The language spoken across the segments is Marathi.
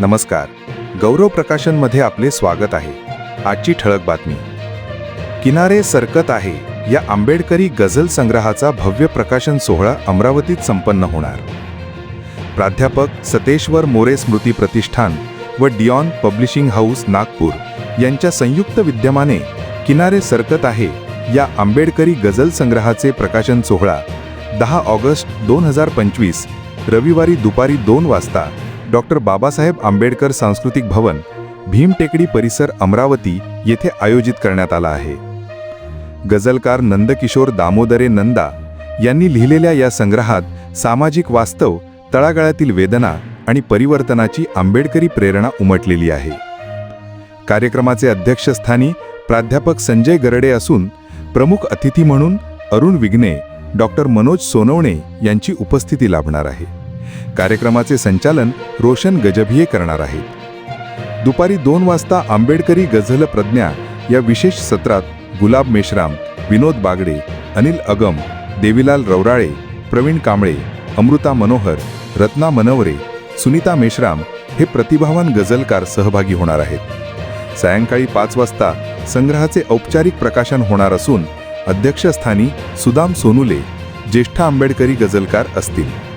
नमस्कार. गौरव प्रकाशनमध्ये आपले स्वागत आहे. आजची ठळक बातमी. किनारे सरकत आहे या आंबेडकरी गझल संग्रहाचा भव्य प्रकाशन सोहळा अमरावतीत संपन्न होणार. प्राध्यापक सतेश्वर मोरे स्मृती प्रतिष्ठान व डिऑन पब्लिशिंग हाऊस नागपूर यांच्या संयुक्त विद्यमाने किनारे सरकत आहे या आंबेडकरी गझल संग्रहाचे प्रकाशन सोहळा दहा ऑगस्ट दोन हजार पंचवीस रविवारी दुपारी दोन वाजता डॉक्टर बाबासाहेब आंबेडकर सांस्कृतिक भवन भीमटेकडी परिसर अमरावती येथे आयोजित करण्यात आला आहे. गझलकार नंदकिशोर दामोदरे नंदा यांनी लिहिलेल्या या संग्रहात सामाजिक वास्तव तळागाळातील वेदना आणि परिवर्तनाची आंबेडकरी प्रेरणा उमटलेली आहे. कार्यक्रमाचे अध्यक्षस्थानी प्राध्यापक संजय गरडे असून प्रमुख अतिथी म्हणून अरुण विघ्ने डॉक्टर मनोज सोनवणे यांची उपस्थिती लाभणार आहे. कार्यक्रमाचे संचालन रोशन गजभिये करणार आहेत. दुपारी दोन वाजता आंबेडकरी गझल प्रज्ञा या विशेष सत्रात गुलाब मेश्राम विनोद बागडे अनिल अगम देवीलाल रवराळे प्रवीण कांबळे अमृता मनोहर रत्ना मनवरे सुनीता मेश्राम हे प्रतिभावान गझलकार सहभागी होणार आहेत. सायंकाळी पाच वाजता संग्रहाचे औपचारिक प्रकाशन होणार असून अध्यक्षस्थानी सुदाम सोनुले ज्येष्ठ आंबेडकरी गझलकार असतील.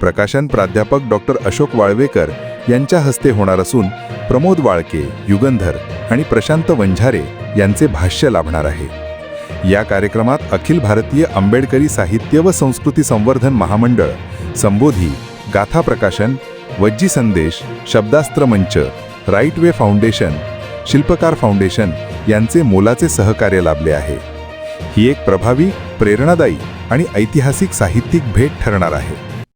प्रकाशन प्राध्यापक डॉक्टर अशोक वाळवेकर यांच्या हस्ते होणार असून प्रमोद वाळके युगंधर आणि प्रशांत वंझारे यांचे भाष्य लाभणार आहे. या कार्यक्रमात अखिल भारतीय आंबेडकरी साहित्य व संस्कृती संवर्धन महामंडळ संबोधी गाथा प्रकाशन वज्जी संदेश शब्दास्त्र मंच right way foundation Shilpkar foundation यांचे मोलाचे सहकार्य लाभले आहे. ही एक प्रभावी प्रेरणादायी आणि ऐतिहासिक साहित्यिक भेट ठरणार आहे.